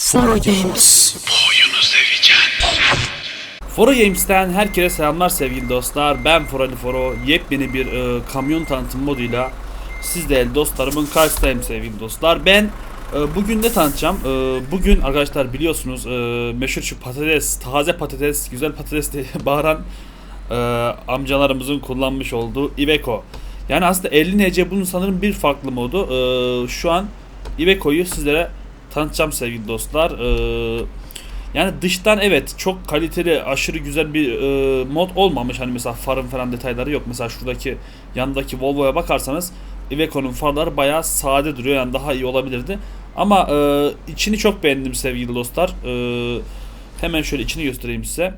Foro Games. Foro Games'ten herkese selamlar sevgili dostlar. Ben Forali Foro. Yepyeni bir e, kamyon tanıtım moduyla sizlerle dostlarımın karşısındayım sevgili dostlar. Ben e, bugün ne tanıtacağım? E, bugün arkadaşlar biliyorsunuz e, meşhur şu patates, taze patates, güzel patates diye bağıran e, amcalarımızın kullanmış olduğu Iveco. Yani aslında 50 NC bunun sanırım bir farklı modu. E, şu an Iveco'yu sizlere tanıtacağım sevgili dostlar. E, yani dıştan evet çok kaliteli aşırı güzel bir e, mod olmamış. Hani mesela farın falan detayları yok. Mesela şuradaki yandaki Volvo'ya bakarsanız Iveco'nun farları bayağı sade duruyor. Yani daha iyi olabilirdi. Ama e, içini çok beğendim sevgili dostlar. E, hemen şöyle içini göstereyim size.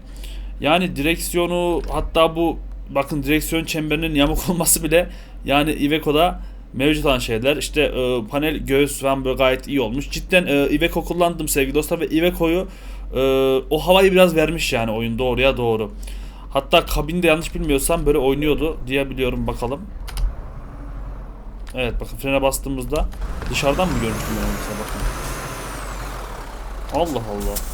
Yani direksiyonu hatta bu bakın direksiyon çemberinin yamuk olması bile yani Iveco'da mevcut olan şeyler. İşte e, panel göğüs falan böyle gayet iyi olmuş. Cidden e, Iveco kullandım sevgili dostlar ve Iveco'yu e, o havayı biraz vermiş yani oyun doğruya doğru. Hatta kabinde yanlış bilmiyorsam böyle oynuyordu diye biliyorum bakalım. Evet bakın frene bastığımızda dışarıdan mı görmüştüm ben mesela bakın. Allah Allah.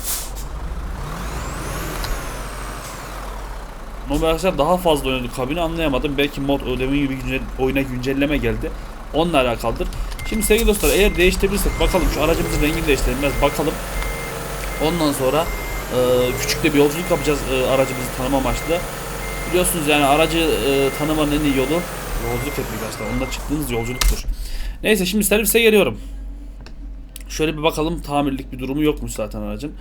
Normal arkadaşlar daha fazla oynadı kabini anlayamadım. Belki mod ödemin gibi güncel, oyuna güncelleme geldi. Onunla alakalıdır. Şimdi sevgili dostlar eğer değiştirebilirsek bakalım şu aracımızın rengini değiştirelim biraz bakalım. Ondan sonra e, küçük de bir yolculuk yapacağız e, aracımızı tanıma amaçlı. Biliyorsunuz yani aracı e, tanımanın en iyi yolu yolculuk etmek aslında. Onda çıktığınız yolculuktur. Neyse şimdi servise geliyorum. Şöyle bir bakalım tamirlik bir durumu yokmuş zaten aracın.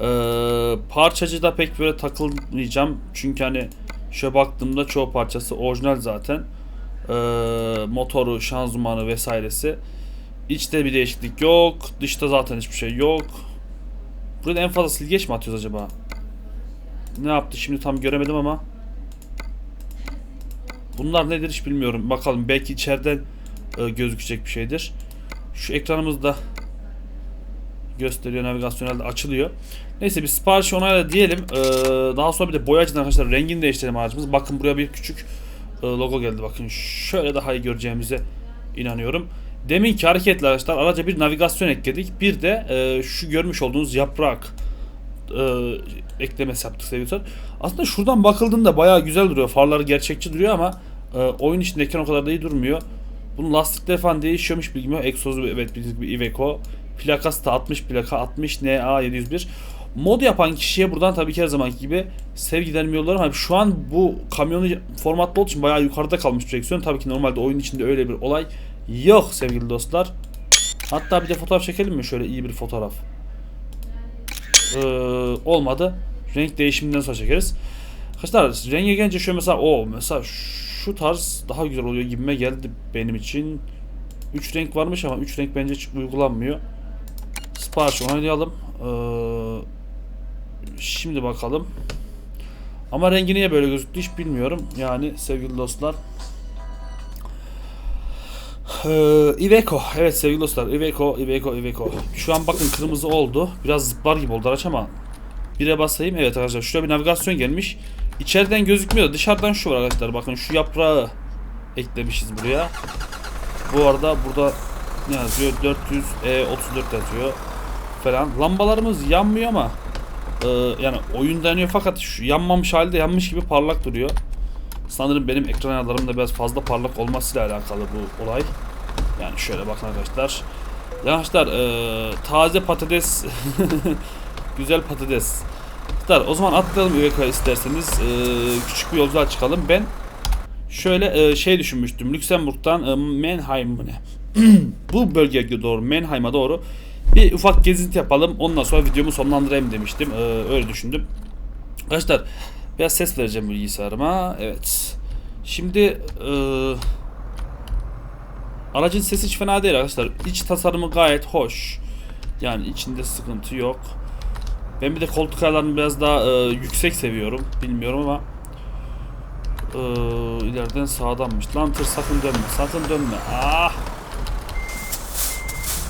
Ee, parçacıda pek böyle takılmayacağım. Çünkü hani şöyle baktığımda çoğu parçası orijinal zaten. Ee, motoru, şanzımanı vesairesi. İçte bir değişiklik yok. Dışta zaten hiçbir şey yok. Burada en fazla silgeç mi atıyoruz acaba? Ne yaptı şimdi tam göremedim ama. Bunlar nedir hiç bilmiyorum. Bakalım belki içeriden e, gözükecek bir şeydir. Şu ekranımızda gösteriyor navigasyonelde açılıyor. Neyse bir sipariş onayla diyelim. Ee, daha sonra bir de boyacıdan arkadaşlar rengini değiştirelim aracımız. Bakın buraya bir küçük e, logo geldi. Bakın şöyle daha iyi göreceğimize inanıyorum. Deminki hareketle arkadaşlar araca bir navigasyon ekledik. Bir de e, şu görmüş olduğunuz yaprak e, eklemesi yaptık sevgili Aslında şuradan bakıldığında bayağı güzel duruyor. Farları gerçekçi duruyor ama e, oyun içindeyken o kadar da iyi durmuyor. Bunun lastikleri falan değişiyormuş bilgim yok. Egzozu evet bildiğiniz gibi Iveco. Plakası da 60 plaka 60 NA 701. Mod yapan kişiye buradan tabii ki her zamanki gibi sevgilerimi yollarım. Hani şu an bu kamyonu formatlı olduğu için bayağı yukarıda kalmış direksiyon. Tabii ki normalde oyun içinde öyle bir olay yok sevgili dostlar. Hatta bir de fotoğraf çekelim mi? Şöyle iyi bir fotoğraf. Ee, olmadı. Renk değişiminden sonra çekeriz. Arkadaşlar renge gelince şöyle mesela o mesela şu tarz daha güzel oluyor gibime geldi benim için. 3 renk varmış ama 3 renk bence hiç uygulanmıyor. Sipariş onaylayalım. Ee, şimdi bakalım. Ama rengi niye böyle gözüktü hiç bilmiyorum. Yani sevgili dostlar. Ee, Iveco. Evet sevgili dostlar. Iveco, Iveco, Iveco. Şu an bakın kırmızı oldu. Biraz zıplar gibi oldu araç ama. Bire basayım. Evet arkadaşlar. Şuraya bir navigasyon gelmiş. İçeriden gözükmüyor. Dışarıdan şu var arkadaşlar. Bakın şu yaprağı eklemişiz buraya. Bu arada burada ne yazıyor? 400 E34 yazıyor falan. Lambalarımız yanmıyor ama e, yani oyun yanıyor fakat şu yanmamış halde yanmış gibi parlak duruyor. Sanırım benim ekran ayarlarım da biraz fazla parlak olmasıyla alakalı bu olay. Yani şöyle bakın arkadaşlar. Arkadaşlar e, taze patates güzel patates. Arkadaşlar o zaman atlayalım Iveco'ya isterseniz. E, küçük bir yolculuğa çıkalım. Ben şöyle e, şey düşünmüştüm. Lüksemburg'dan e, Mannheim ne? bu bölgeye doğru Mannheim'a doğru bir ufak gezinti yapalım. Ondan sonra videomu sonlandırayım demiştim. Ee, öyle düşündüm. Arkadaşlar biraz ses vereceğim bilgisayarıma. Evet. Şimdi e, aracın sesi hiç fena değil arkadaşlar. İç tasarımı gayet hoş. Yani içinde sıkıntı yok. Ben bir de koltuk ayarlarını biraz daha e, yüksek seviyorum. Bilmiyorum ama e, ileriden sağdanmış. Lan tır sakın dönme. Sakın dönme. Ah!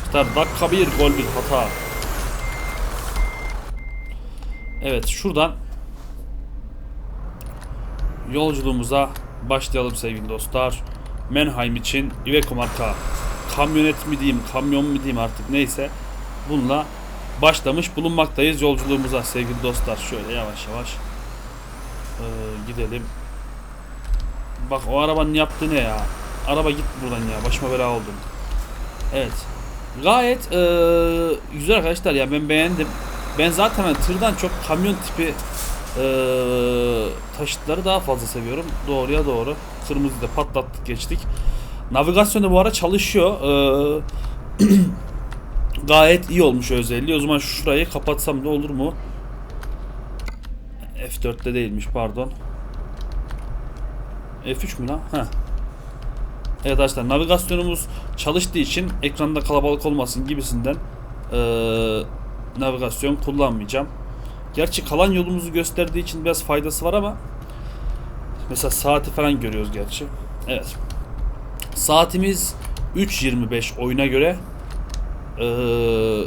Arkadaşlar dakika bir gol bir hata. Evet şuradan yolculuğumuza başlayalım sevgili dostlar. Mannheim için Iveco marka kamyonet mi diyeyim, kamyon mu diyeyim artık neyse bununla başlamış bulunmaktayız yolculuğumuza sevgili dostlar. Şöyle yavaş yavaş ee, gidelim. Bak o arabanın yaptığı ne ya? Araba git buradan ya. Başıma bela oldum. Evet. Gayet ee, güzel arkadaşlar ya ben beğendim. Ben zaten hani tırdan çok kamyon tipi ee, taşıtları daha fazla seviyorum. Doğruya doğru. Kırmızıyı da patlattık geçtik. Navigasyon da bu ara çalışıyor. Ee, gayet iyi olmuş özelliği. O zaman şurayı kapatsam da olur mu? F4'te değilmiş pardon. F3 mü lan? Heh. Evet arkadaşlar navigasyonumuz çalıştığı için ekranda kalabalık olmasın gibisinden ee, navigasyon kullanmayacağım. Gerçi kalan yolumuzu gösterdiği için biraz faydası var ama mesela saati falan görüyoruz gerçi. Evet. Saatimiz 3.25 oyuna göre. Ee,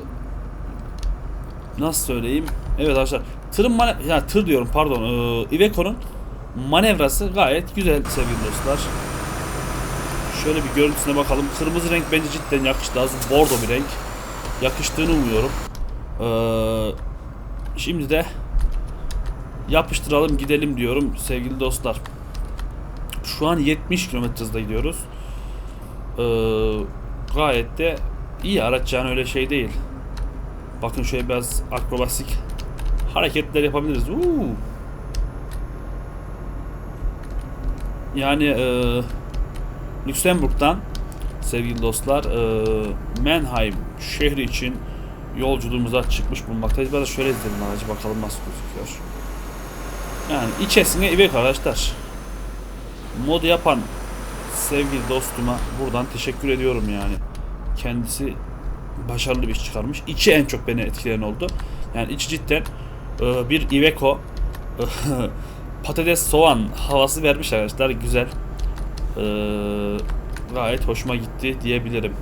nasıl söyleyeyim? Evet arkadaşlar. Tırın mane ya tır diyorum pardon. Ee, Iveco'nun manevrası gayet güzel sevgili dostlar. Şöyle bir görüntüsüne bakalım. Kırmızı renk bence cidden yakıştı. Az bordo bir renk. Yakıştığını umuyorum. Ee, şimdi de yapıştıralım gidelim diyorum sevgili dostlar. Şu an 70 km hızla gidiyoruz. Ee, gayet de iyi araç yani öyle şey değil. Bakın şöyle biraz akrobasik hareketler yapabiliriz. Uuu. Yani e, Lüksemburg'dan sevgili dostlar e, Mannheim şehri için yolculuğumuza çıkmış bulunmaktayız. Biraz şöyle izleyelim aracı bakalım nasıl gözüküyor. Yani içerisine Iveco arkadaşlar. Mod yapan sevgili dostuma buradan teşekkür ediyorum yani. Kendisi başarılı bir iş çıkarmış. İçi en çok beni etkileyen oldu. Yani içi cidden e, bir Iveco patates soğan havası vermiş arkadaşlar. Güzel. E, gayet hoşuma gitti diyebilirim.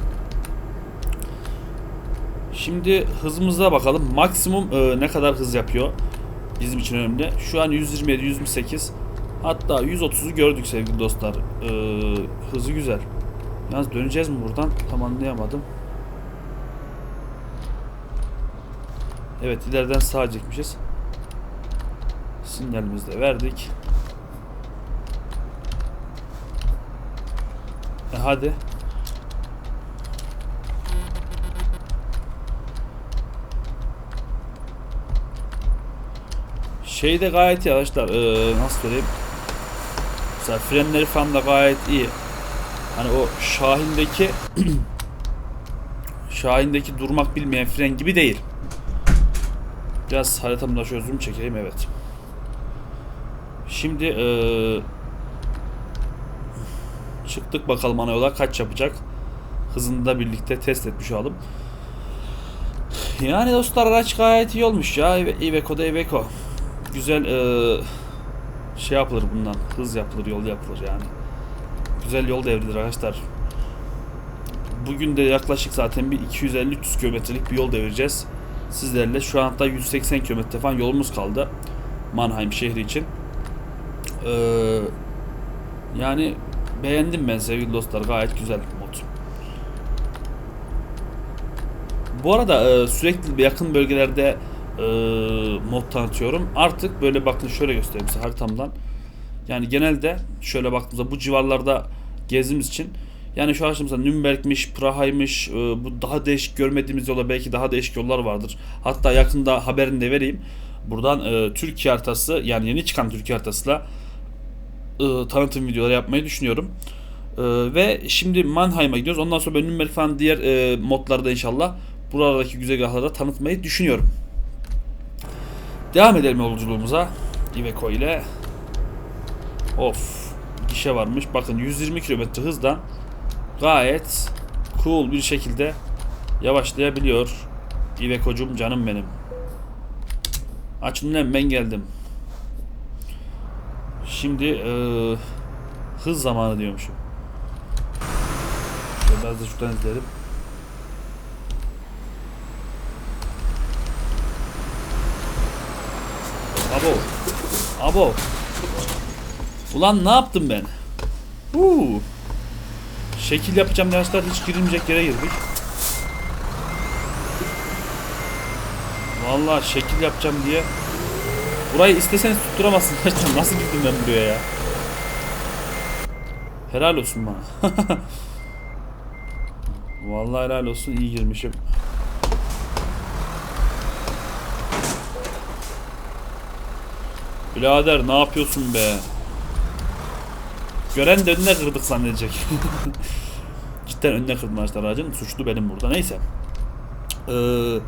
Şimdi hızımıza bakalım. Maksimum e, ne kadar hız yapıyor? Bizim için önemli. Şu an 127, 128. Hatta 130'u gördük sevgili dostlar. Ee, hızı güzel. Yalnız döneceğiz mi buradan? Tam anlayamadım. Evet ileriden sağa çekmişiz. Sinyalimizi de verdik. E hadi. Şey de gayet iyi arkadaşlar. Ee, nasıl söyleyeyim? Mesela frenleri falan da gayet iyi. Hani o Şahin'deki Şahin'deki durmak bilmeyen fren gibi değil. Biraz haritamda zoom çekeyim evet. Şimdi ee, çıktık bakalım ana yola kaç yapacak. Hızını da birlikte test etmiş olalım. Yani dostlar araç gayet iyi olmuş ya. Iveco da Iveco. Güzel ee, şey yapılır bundan. Hız yapılır, yol yapılır yani. Güzel yol devrilir arkadaşlar. Bugün de yaklaşık zaten bir 250-300 kilometrelik bir yol devireceğiz. Sizlerle şu anda 180 kilometre falan yolumuz kaldı. Mannheim şehri için. Ee, yani beğendim ben sevgili dostlar. Gayet güzel mod. Bu arada e, sürekli yakın bölgelerde e, mod tanıtıyorum. Artık böyle bakın şöyle göstereyim size haritamdan. Yani genelde şöyle baktığımızda bu civarlarda gezdiğimiz için yani şu mesela Nürnberg'miş, Praha'ymış, e, bu daha değişik görmediğimiz yola belki daha değişik yollar vardır. Hatta yakında haberini de vereyim. Buradan e, Türkiye haritası yani yeni çıkan Türkiye haritasıyla e, tanıtım videoları yapmayı düşünüyorum. E, ve şimdi Mannheim'a gidiyoruz. Ondan sonra ben Nürnberg falan diğer e, modlarda inşallah buralardaki güzergahlarda tanıtmayı düşünüyorum. Devam edelim yolculuğumuza. Iveco ile. Of. Gişe varmış. Bakın 120 km hızdan gayet cool bir şekilde yavaşlayabiliyor. Iveco'cum canım benim. Açın lan ben geldim. Şimdi e, hız zamanı diyormuşum. Şöyle biraz da şuradan izleyelim. Abo. Abo. Ulan ne yaptım ben? Huu. Şekil yapacağım dersler hiç girilmeyecek yere girdik. Vallahi şekil yapacağım diye. Burayı isteseniz tutturamazsın. Nasıl gittim ben buraya ya? Helal olsun bana. Vallahi helal olsun iyi girmişim. Birader ne yapıyorsun be? Gören de önüne kırdık zannedecek. Cidden önüne kırdım arkadaşlar aracın. Suçlu benim burada. Neyse. Ee,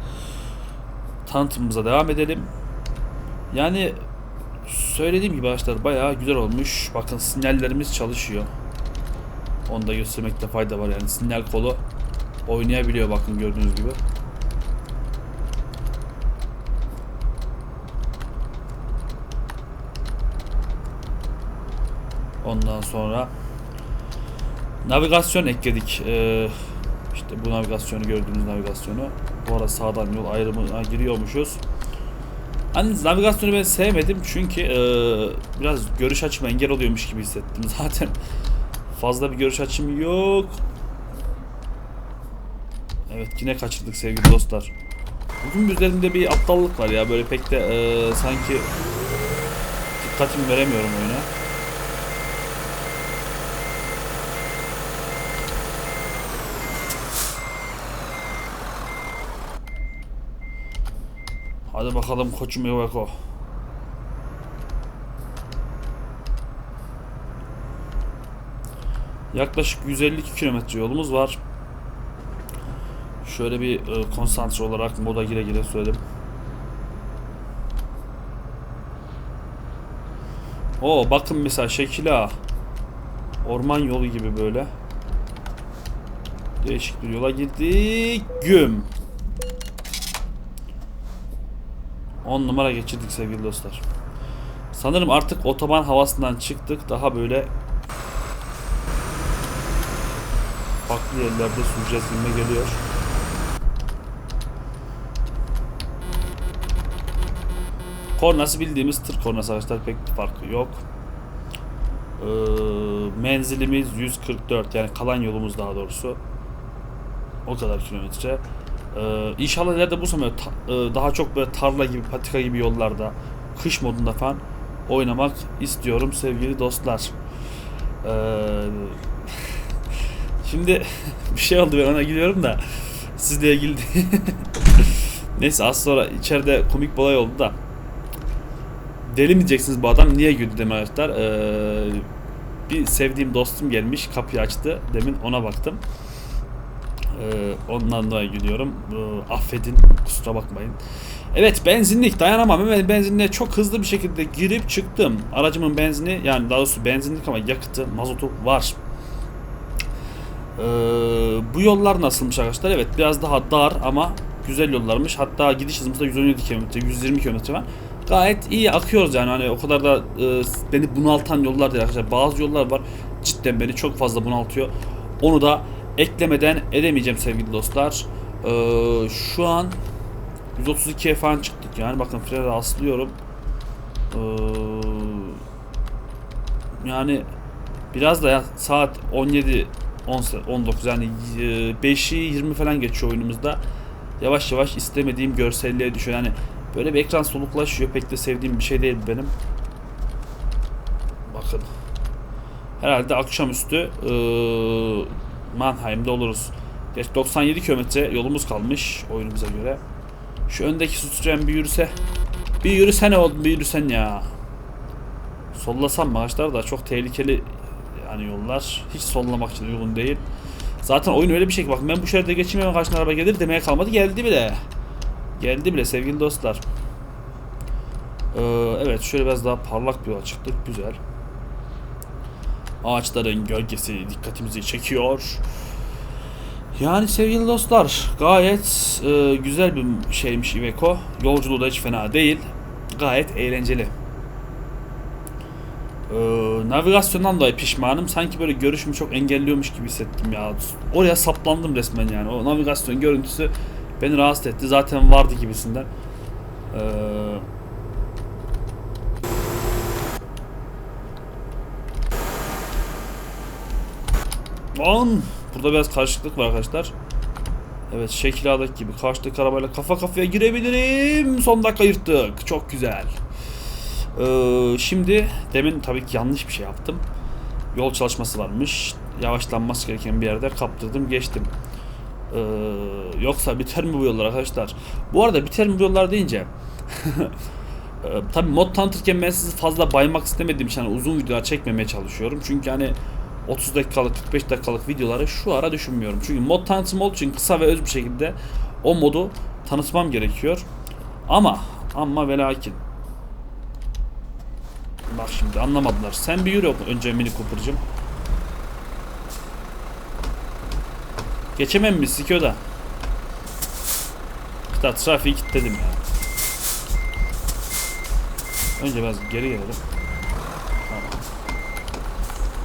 tanıtımımıza devam edelim. Yani söylediğim gibi arkadaşlar bayağı güzel olmuş. Bakın sinyallerimiz çalışıyor. Onu da göstermekte fayda var yani sinyal kolu oynayabiliyor bakın gördüğünüz gibi. Ondan sonra navigasyon ekledik. Ee, işte bu navigasyonu gördüğünüz navigasyonu. Bu arada sağdan yol ayrımına giriyormuşuz. Hani navigasyonu ben sevmedim çünkü e, biraz görüş açıma engel oluyormuş gibi hissettim. Zaten fazla bir görüş açım yok. Evet yine kaçırdık sevgili dostlar. Bugün üzerimde bir aptallık var ya böyle pek de e, sanki dikkatimi veremiyorum oyuna. Hadi bakalım koçum Yoveko. Yaklaşık 152 kilometre yolumuz var. Şöyle bir e, konsantre olarak moda gire gire söyledim. Oo bakın mesela şekila. Orman yolu gibi böyle. Değişik bir yola girdik. Güm. 10 numara geçirdik sevgili dostlar. Sanırım artık otoban havasından çıktık. Daha böyle farklı yerlerde süreceğiz gibi geliyor. Kornası bildiğimiz tır kornası arkadaşlar pek bir farkı yok. Ee, menzilimiz 144 yani kalan yolumuz daha doğrusu. O kadar kilometre. Ee, inşallah ileride bu ta- e, daha çok böyle tarla gibi patika gibi yollarda kış modunda falan oynamak istiyorum sevgili dostlar. Ee, şimdi bir şey oldu ben ona gidiyorum da sizle ilgili. Neyse az sonra içeride komik bir olay oldu da deli mi diyeceksiniz bu adam niye güldü demin arkadaşlar. Ee, bir sevdiğim dostum gelmiş kapıyı açtı demin ona baktım. Ee, ondan dolayı gülüyorum. Affedin, kusura bakmayın. Evet benzinlik dayanamam. Hemen benzinliğe çok hızlı bir şekilde girip çıktım. Aracımın benzini yani daha doğrusu benzinlik ama yakıtı, mazotu var. Ee, bu yollar nasılmış arkadaşlar? Evet biraz daha dar ama güzel yollarmış. Hatta gidiş hızımız da 117 km, 120 km var. Gayet iyi akıyoruz yani hani o kadar da e, beni bunaltan yollar değil arkadaşlar. Bazı yollar var cidden beni çok fazla bunaltıyor. Onu da eklemeden edemeyeceğim sevgili dostlar. Ee, şu an 132'ye falan çıktık yani bakın frene aslıyorum. Ee, yani biraz da ya saat 17 10 19 yani 5'i 20 falan geçiyor oyunumuzda. Yavaş yavaş istemediğim görselliğe düşüyor. Yani böyle bir ekran soluklaşıyor. Pek de sevdiğim bir şey değil benim. Bakın. Herhalde akşamüstü ee, Mannheim'de oluruz. Geç 97 kilometre yolumuz kalmış oyunumuza göre. Şu öndeki sütüren bir yürüse. Bir yürüsene oğlum bir yürüsen ya. Sollasam mı ağaçlar da çok tehlikeli yani yollar. Hiç sollamak için uygun değil. Zaten oyun öyle bir şey ki bak ben bu şeride geçeyim hemen karşına araba gelir demeye kalmadı geldi bile. Geldi bile sevgili dostlar. Ee, evet şöyle biraz daha parlak bir yola çıktık güzel. Ağaçların gölgesi dikkatimizi çekiyor. Yani sevgili dostlar gayet e, güzel bir şeymiş Iveco. Yolculuğu da hiç fena değil. Gayet eğlenceli. Ee, navigasyondan dolayı pişmanım. Sanki böyle görüşümü çok engelliyormuş gibi hissettim ya. Oraya saplandım resmen yani. O navigasyon görüntüsü beni rahatsız etti. Zaten vardı gibisinden. Ee, Lan! Burada biraz karışıklık var arkadaşlar. Evet şekil gibi karşıdaki arabayla kafa kafaya girebilirim. Son dakika yırttık. Çok güzel. Ee, şimdi demin tabii ki yanlış bir şey yaptım. Yol çalışması varmış. Yavaşlanması gereken bir yerde kaptırdım geçtim. Ee, yoksa biter mi bu yollar arkadaşlar? Bu arada biter mi bu yollar deyince Ee, tabii mod tanıtırken ben sizi fazla baymak istemediğim için hani uzun videolar çekmemeye çalışıyorum. Çünkü hani 30 dakikalık 45 dakikalık videoları şu ara düşünmüyorum. Çünkü mod tanıtım olduğu için kısa ve öz bir şekilde o modu tanıtmam gerekiyor. Ama ama ve lakin Bak şimdi anlamadılar. Sen bir yürü önce Mini Cooper'cım. Geçemem mi sikiyor da. İşte trafiği kilitledim ya. Önce biraz geri gelelim.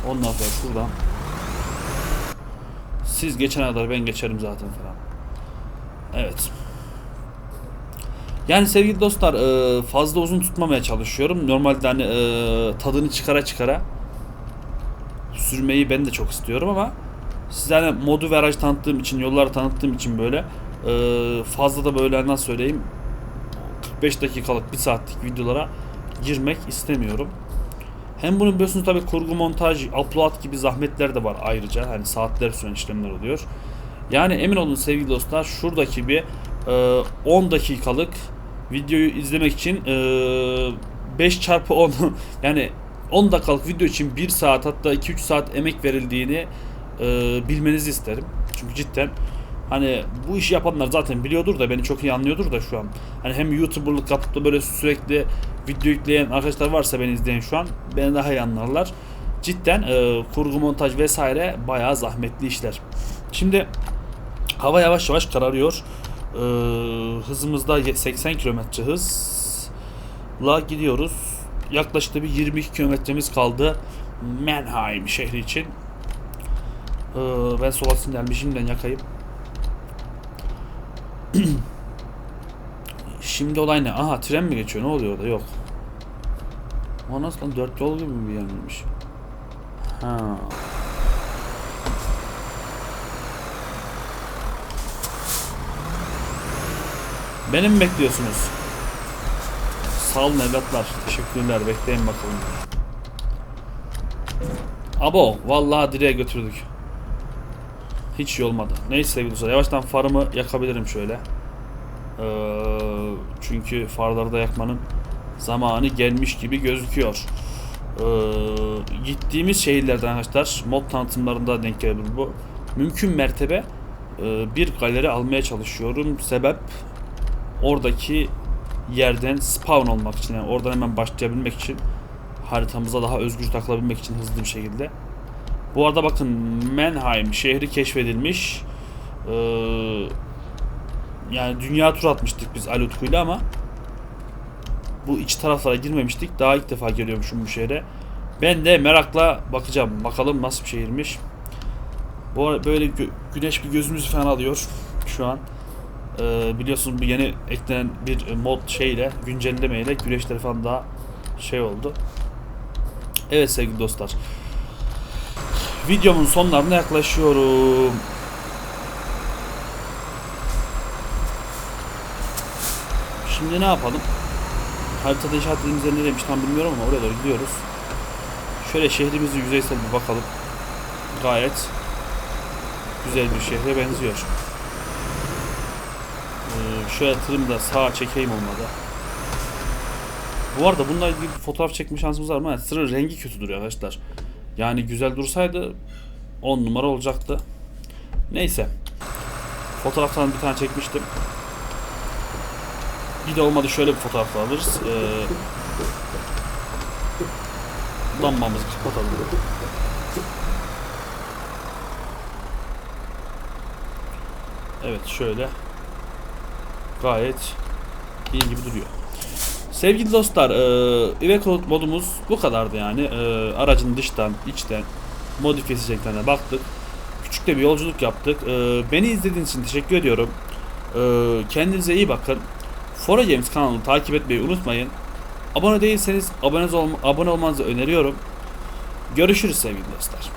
Ondan sonra şuradan. Siz geçene kadar ben geçerim zaten falan. Evet. Yani sevgili dostlar e, fazla uzun tutmamaya çalışıyorum. Normalde hani e, tadını çıkara çıkara sürmeyi ben de çok istiyorum ama size hani modu ve aracı tanıttığım için, yolları tanıttığım için böyle e, fazla da böyle nasıl söyleyeyim 45 dakikalık, 1 saatlik videolara girmek istemiyorum. Hem bunun biliyorsunuz tabi kurgu montaj, upload gibi zahmetler de var ayrıca. Hani saatler süren işlemler oluyor. Yani emin olun sevgili dostlar şuradaki bir e, 10 dakikalık videoyu izlemek için e, 5 çarpı 10 yani 10 dakikalık video için 1 saat hatta 2-3 saat emek verildiğini e, bilmenizi isterim. Çünkü cidden hani bu işi yapanlar zaten biliyordur da beni çok iyi anlıyordur da şu an. Hani hem YouTuber'lık yapıp da böyle sürekli video yükleyen arkadaşlar varsa beni izleyen şu an beni daha iyi anlarlar. Cidden e, kurgu montaj vesaire bayağı zahmetli işler. Şimdi hava yavaş yavaş kararıyor. E, hızımızda 80 km hızla gidiyoruz. Yaklaşık bir 22 kilometremiz kaldı Mannheim şehri için. E, ben sola sinyalimi şimdiden yakayım. Şimdi olay ne? Aha tren mi geçiyor? Ne oluyor orada? Yok. O nasıl lan? Dört yol gibi bir yermiş. Ha. Beni mi bekliyorsunuz? Sağ olun evlatlar. Teşekkürler. Bekleyin bakalım. Abo vallahi direğe götürdük. Hiç iyi olmadı. Neyse sevgili dostlar yavaştan farımı yakabilirim şöyle. Ee, çünkü farları da yakmanın zamanı gelmiş gibi gözüküyor. Ee, gittiğimiz şehirlerden arkadaşlar mod tanıtımlarında denk gelebilir bu. Mümkün mertebe e, bir galeri almaya çalışıyorum. Sebep oradaki yerden spawn olmak için yani oradan hemen başlayabilmek için haritamıza daha özgür takılabilmek için hızlı bir şekilde. Bu arada bakın Mannheim şehri keşfedilmiş. Ee, yani dünya tur atmıştık biz Ali Utku'yla ama bu iç taraflara girmemiştik. Daha ilk defa geliyormuşum bu şehre. Ben de merakla bakacağım. Bakalım nasıl bir şehirmiş. Bu arada böyle gö- güneş bir gözümüzü falan alıyor şu an. Ee, biliyorsunuz bu yeni eklenen bir mod şeyle, güncellemeyle güneşler falan daha şey oldu. Evet sevgili dostlar. Videomun sonlarına yaklaşıyorum. Şimdi ne yapalım? Haritada işaretlediğimiz yer nereymiş tam bilmiyorum ama oraya doğru gidiyoruz. Şöyle şehrimizi yüzeysel bir bakalım. Gayet güzel bir şehre benziyor. Ee, şöyle tırımı da sağa çekeyim olmadı. Bu arada bununla ilgili fotoğraf çekme şansımız var mı? Yani tırın rengi kötü duruyor arkadaşlar. Yani güzel dursaydı 10 numara olacaktı. Neyse. Fotoğraftan bir tane çekmiştim. Bir de olmadı şöyle bir fotoğraf alırız. Ee, lambamızı kapatalım. Evet şöyle. Gayet iyi gibi duruyor. Sevgili dostlar, e, modumuz bu kadardı yani. E, aracın dıştan, içten modifiye seçeneklerine baktık. Küçük de bir yolculuk yaptık. E, beni izlediğiniz için teşekkür ediyorum. E, kendinize iyi bakın. Fora Games kanalını takip etmeyi unutmayın. Abone değilseniz abone, olma, abone olmanızı öneriyorum. Görüşürüz sevgili dostlar.